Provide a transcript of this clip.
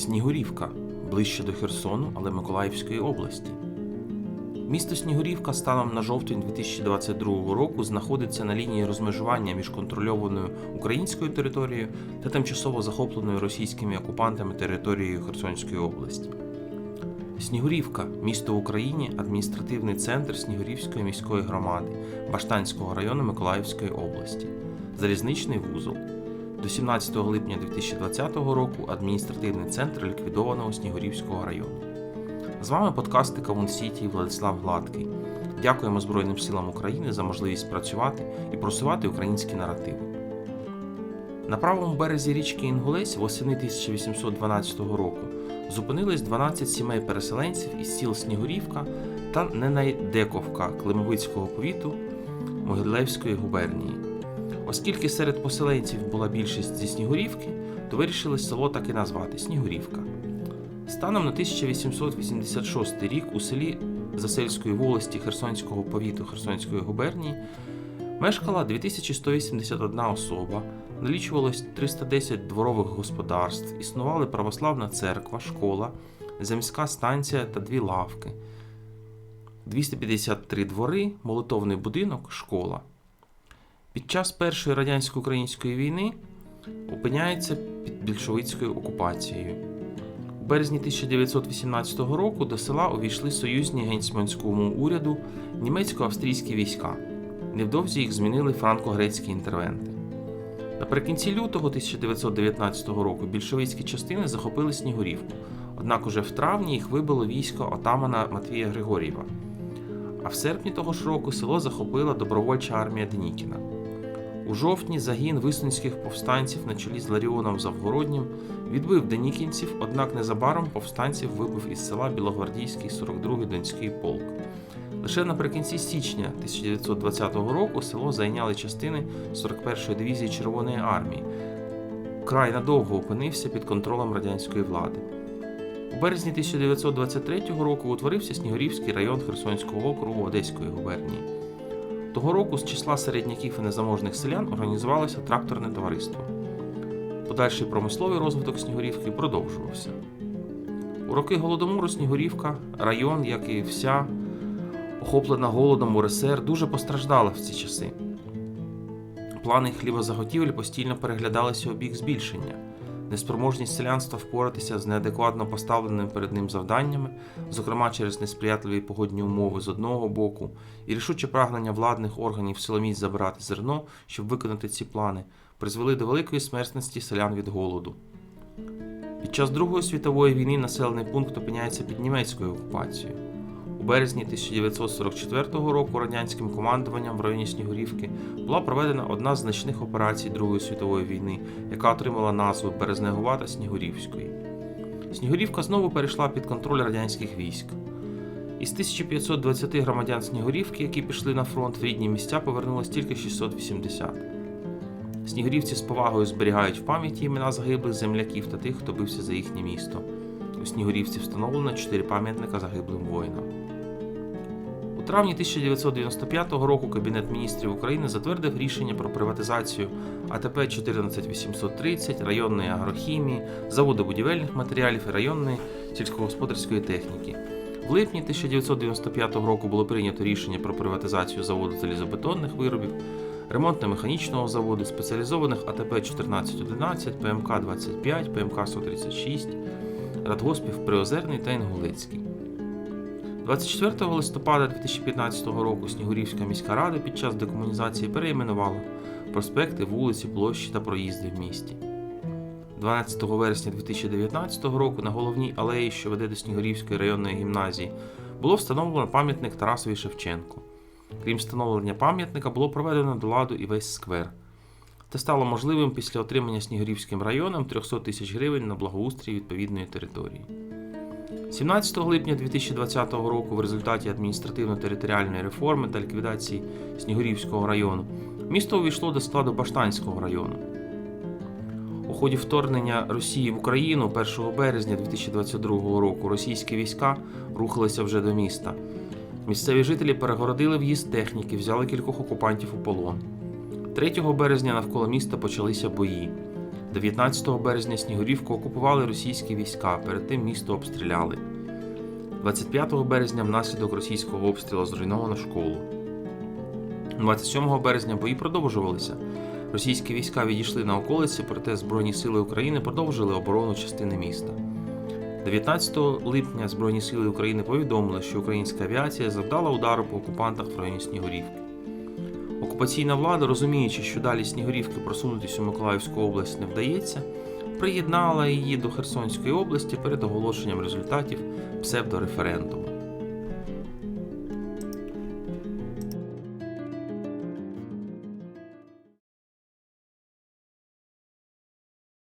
Снігурівка ближче до Херсону, але Миколаївської області. Місто Снігурівка станом на жовтень 2022 року знаходиться на лінії розмежування між контрольованою українською територією та тимчасово захопленою російськими окупантами територією Херсонської області. Снігурівка місто в Україні, адміністративний центр Снігурівської міської громади Баштанського району Миколаївської області, залізничний вузол. До 17 липня 2020 року адміністративний центр ліквідованого Снігурівського району. З вами подкасти Кавун Сіті Владислав Гладкий. Дякуємо Збройним силам України за можливість працювати і просувати українські наративи. На правому березі річки Інгулець восени 1812 року зупинились 12 сімей переселенців із сіл Снігурівка та Ненайдековка Климовицького повіту Могилевської губернії. Оскільки серед поселенців була більшість зі Снігурівки, то вирішили село так і назвати Снігурівка. Станом на 1886 рік у селі Засельської волості Херсонського повіту Херсонської губернії мешкала 2181 особа, налічувалось 310 дворових господарств, існували православна церква, школа, земська станція та дві лавки, 253 двори, молитовний будинок, школа. Під час Першої радянсько-української війни опиняється під більшовицькою окупацією. У березні 1918 року до села увійшли союзні гетьманському уряду німецько-австрійські війська. Невдовзі їх змінили франко-грецькі інтервенти. Наприкінці лютого 1919 року більшовицькі частини захопили Снігурівку, однак уже в травні їх вибило військо отамана Матвія Григорєва. А в серпні того ж року село захопила добровольча армія Денікіна. У жовтні загін висунських повстанців на чолі з Ларіоном Завгороднім відбив денікінців, однак незабаром повстанців вибив із села Білогвардійський 42-й Донський полк. Лише наприкінці січня 1920 року село зайняли частини 41-ї дивізії Червоної армії. Край надовго опинився під контролем радянської влади. У березні 1923 року утворився Снігурівський район Херсонського округу Одеської губернії. Того року з числа середняків і незаможних селян організувалося тракторне товариство. Подальший промисловий розвиток Снігурівки продовжувався. У роки Голодомору Снігурівка, район, як і вся охоплена голодом УРСР, дуже постраждала в ці часи. Плани хлібозаготівель постійно переглядалися у бік збільшення. Неспроможність селянства впоратися з неадекватно поставленими перед ним завданнями, зокрема через несприятливі погодні умови з одного боку, і рішуче прагнення владних органів силоміць забирати зерно, щоб виконати ці плани, призвели до великої смертності селян від голоду. Під час Другої світової війни населений пункт опиняється під німецькою окупацією. У березні 1944 року радянським командуванням в районі Снігурівки була проведена одна з значних операцій Другої світової війни, яка отримала назву Березнегова та Снігурівської. Снігурівка знову перейшла під контроль радянських військ. Із 1520 громадян Снігурівки, які пішли на фронт в рідні місця, повернулось тільки 680. Снігурівці з повагою зберігають в пам'яті імена загиблих земляків та тих, хто бився за їхнє місто. У Снігурівці встановлено чотири пам'ятника загиблим воїнам. Травні 1995 року Кабінет міністрів України затвердив рішення про приватизацію АТП 14830, районної агрохімії, заводу будівельних матеріалів і районної сільськогосподарської техніки. В липні 1995 року було прийнято рішення про приватизацію заводу залізобетонних виробів, ремонтно-механічного заводу, спеціалізованих АТП 1411, ПМК 25, ПМК 136, радгоспів Приозерний та Інгулецький. 24 листопада 2015 року Снігурівська міська рада під час декомунізації переіменувала проспекти, вулиці, площі та проїзди в місті. 12 вересня 2019 року на головній алеї, що веде до Снігурівської районної гімназії, було встановлено пам'ятник Тарасові Шевченку. Крім встановлення пам'ятника, було проведено до ладу і весь сквер. Це стало можливим після отримання Снігурівським районом 300 тисяч гривень на благоустрій відповідної території. 17 липня 2020 року, в результаті адміністративно-територіальної реформи та ліквідації Снігурівського району, місто увійшло до складу Баштанського району. У ході вторгнення Росії в Україну 1 березня 2022 року російські війська рухалися вже до міста. Місцеві жителі перегородили в'їзд техніки, взяли кількох окупантів у полон. 3 березня навколо міста почалися бої. 19 березня Снігурівку окупували російські війська, перед тим місто обстріляли. 25 березня внаслідок російського обстрілу зруйновано школу. 27 березня бої продовжувалися. Російські війська відійшли на околиці, проте Збройні сили України продовжили оборону частини міста. 19 липня Збройні сили України повідомили, що українська авіація завдала удару по окупантах в районі Снігурівки. Окупаційна влада, розуміючи, що далі Снігурівки просунутися у Миколаївську область не вдається, приєднала її до Херсонської області перед оголошенням результатів псевдореферендуму.